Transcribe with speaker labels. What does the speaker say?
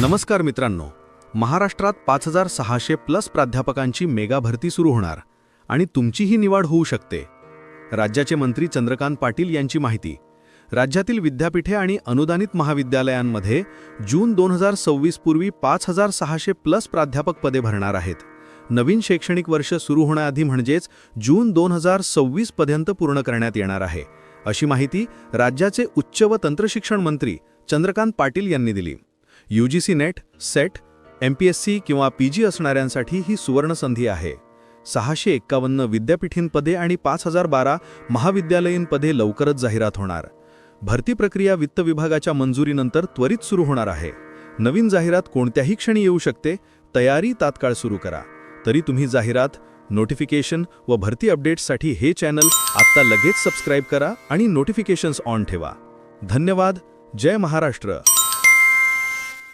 Speaker 1: नमस्कार मित्रांनो. महाराष्ट्रात पाच हजार सहाशे प्लस प्राध्यापकांची मेगा भरती सुरू होणार आणि तुमचीही निवड होऊ शकते. राज्याचे मंत्री चंद्रकांत पाटील यांची माहिती. राज्यातील विद्यापीठे आणि अनुदानित महाविद्यालयांमध्ये जून दोन हजार सव्वीस पूर्वी पाच हजार सहाशे प्लस प्राध्यापक पदे भरणार आहेत. नवीन शैक्षणिक वर्ष सुरू होण्याआधी म्हणजेच जून दोन हजार सव्वीस पर्यंत पूर्ण करण्यात येणार आहे. अशी माहिती राज्याचे उच्च व तंत्रशिक्षण मंत्री चंद्रकांत पाटील यांनी दिली. UGC NET SET M P S C किंवा पी जी असणाऱ्यांसाठी ही सुवर्णसंधी आहे. सहाशे एक्कावन्न विद्यापीठीन पदे आणि पाच हजार बारा महाविद्यालयीन पदे लवकरच जाहिरात होणार. भरती प्रक्रिया वित्त विभागाच्या मंजुरीनंतर त्वरित सुरू होणार आहे. नवीन जाहिरात कोणत्याही क्षणी येऊ शकते. तयारी तात्काळ सुरू करा. तरी तुम्ही जाहिरात नोटिफिकेशन व भरती अपडेट्ससाठी हे चॅनल आत्ता लगेच सबस्क्राईब करा आणि नोटिफिकेशन्स ऑन ठेवा. धन्यवाद. जय महाराष्ट्र.